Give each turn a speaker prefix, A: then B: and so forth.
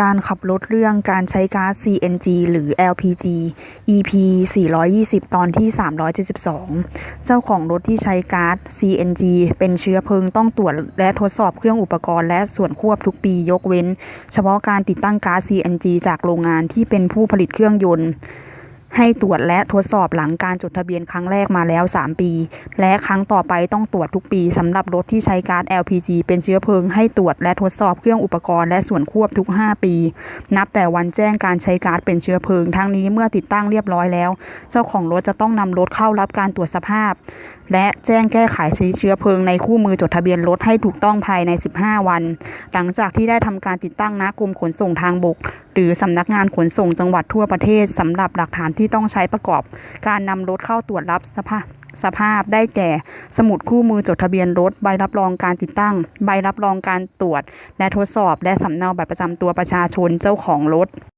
A: การขับรถเรื่องการใช้ก๊าซ CNG หรือ LPG EP 420 ตอนที่ 372 เจ้าของรถที่ใช้ก๊าซ CNG เป็นเชื้อเพลิงต้องตรวจและทดสอบเครื่องอุปกรณ์และส่วนควบทุกปียกเว้น เฉพาะการติดตั้งก๊าซ CNG จากโรงงานที่เป็นผู้ผลิตเครื่องยนต์ ให้ตรวจและทดสอบหลังการจดทะเบียนครั้งแรกมาแล้ว 3 ปี และครั้งต่อไปต้องตรวจทุกปีสำหรับรถที่ใช้ก๊าซ LPG เป็นเชื้อเพลิง ให้ตรวจและทดสอบเครื่องอุปกรณ์และส่วนควบทุก 5 ปี นับแต่วันแจ้งการใช้ก๊าซเป็นเชื้อเพลิง ทั้งนี้เมื่อติดตั้งเรียบร้อยแล้ว เจ้าของรถจะต้องนำรถเข้ารับการตรวจสภาพ และแจ้งแก้ไขสีเชื้อเพลิงในคู่มือจดทะเบียนรถให้ถูกต้องภายใน 15 วัน หลังจากที่ได้ทำการติดตั้งณกรมขนส่งทางบก หรือสำนักงานขนส่งจังหวัดทั่วประเทศสำหรับหลักฐานที่ต้องใช้ประกอบ การนำรถเข้าตรวจรับสภาพสภาพได้แก่ สมุดคู่มือจดทะเบียนรถ ใบรับรองการติดตั้ง ใบรับรองการตรวจ และทดสอบ และสำเนาบัตรประจำตัวประชาชนเจ้าของรถ